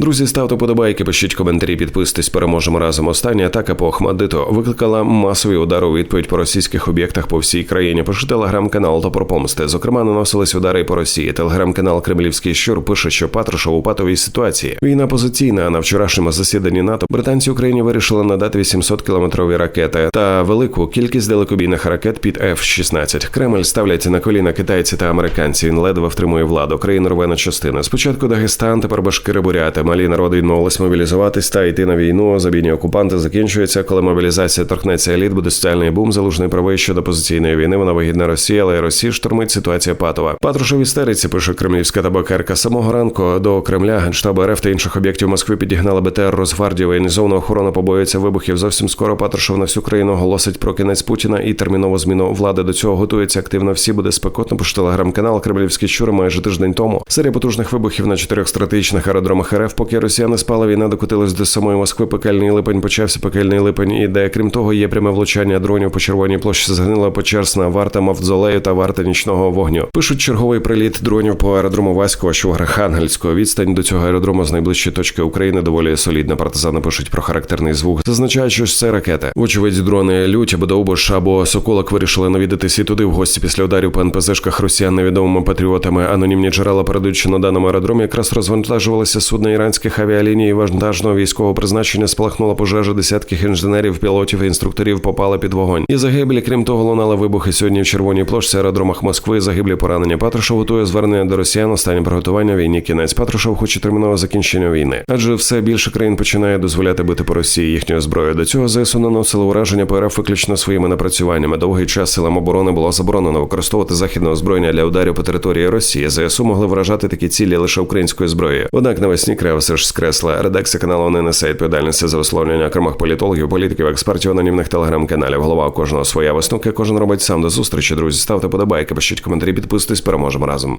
Друзі, ставте подобайки, пишіть коментарі, підписуйтесь, переможемо разом. Остання атака по Охмадиту викликала масові удари у відповідь по російських об'єктах по всій країні. Пише телеграм-канал «Топор помсти. Зокрема, наносились удари по Росії. Телеграм-канал Кремлівський щур пише, що Патрушев у патовій ситуації. Війна позиційна. А на вчорашньому засіданні НАТО британці Україні вирішили надати 800 кілометрові ракети та велику кількість далекобійних ракет під F-16. Кремль ставляться на коліна китайці та американці. Він ледве втримує владу. Країна рве на частини. Спочатку Дагестан, тепер Башкири буряти. Малі народи відмовились мобілізуватись та йти на війну. Забійні окупанти закінчуються. Коли мобілізація торкнеться еліт, буде соціальний бум. Залужний правий щодо позиційної війни. Вона вигідна Росії, але Росії штурмить ситуація патова. Патрушев істериці пише кремлівська табакерка. Самого ранку до Кремля генштабу РФ та інших об'єктів Москви підігнали БТР Росгвардії. Воєнізована охорона побоюється вибухів. Зовсім скоро Патрушев на всю країну оголосить про кінець Путіна і термінову зміну влади. До цього готується активно. Всі буде спекотно. Пише телеграм-канал Кремлівські щури майже тиждень тому. Серія потужних вибухів на чотирьох стратегічних аеродромах РФ. Поки росіяни спали, війна докотилась до самої Москви. Пекельний липень почався пекельний липень. І де крім того є пряме влучання дронів по червоній площі. Згнила почесна варта Мавзолею та варта нічного вогню. Пишуть черговий приліт дронів по аеродрому Васькова, що в Архангельського відстань до цього аеродрому з найближчої точки України доволі солідна. Партизани пишуть про характерний звук. Зазначають, що це ракета. Вочевидь, дрони лють або Довбуш або Соколок вирішили навідатись і туди в гості після ударів по НПЗшках росіян невідомими патріотами. Анонімні джерела передають, що на даному аеродромі якраз розвантажувалися судна іранських авіаліній вантажного військового призначення. Спалахнула пожежа десятків інженерів, пілотів і інструкторів попали під вогонь. І загиблі, крім того, лунали вибухи сьогодні в червоній площі аеродромах Москви. Загиблі поранення. Патрушев готує звернення до росіян. Останнє приготування війні. Кінець Патрушев хоче термінове закінчення війни, адже все більше країн починає дозволяти бити по Росії їхньою зброєю. До цього ЗСУ наносили ураження по виключно своїми напрацюваннями. Довгий час силам оборони було заборонено використовувати західне озброєння для ударів по території Росії. ЗСУ могли вражати такі цілі лише українською зброєю. Однак навесні Крева ж скресла. Редакція каналу не несе відповідальності за висловлення окремих політологів, політиків, експертів, анонімних телеграм-каналів. Голова у кожного своя висновка. Кожен робить сам до зустрічі. Друзі, ставте подобайки, пишіть коментарі, підписуйтесь, переможемо разом.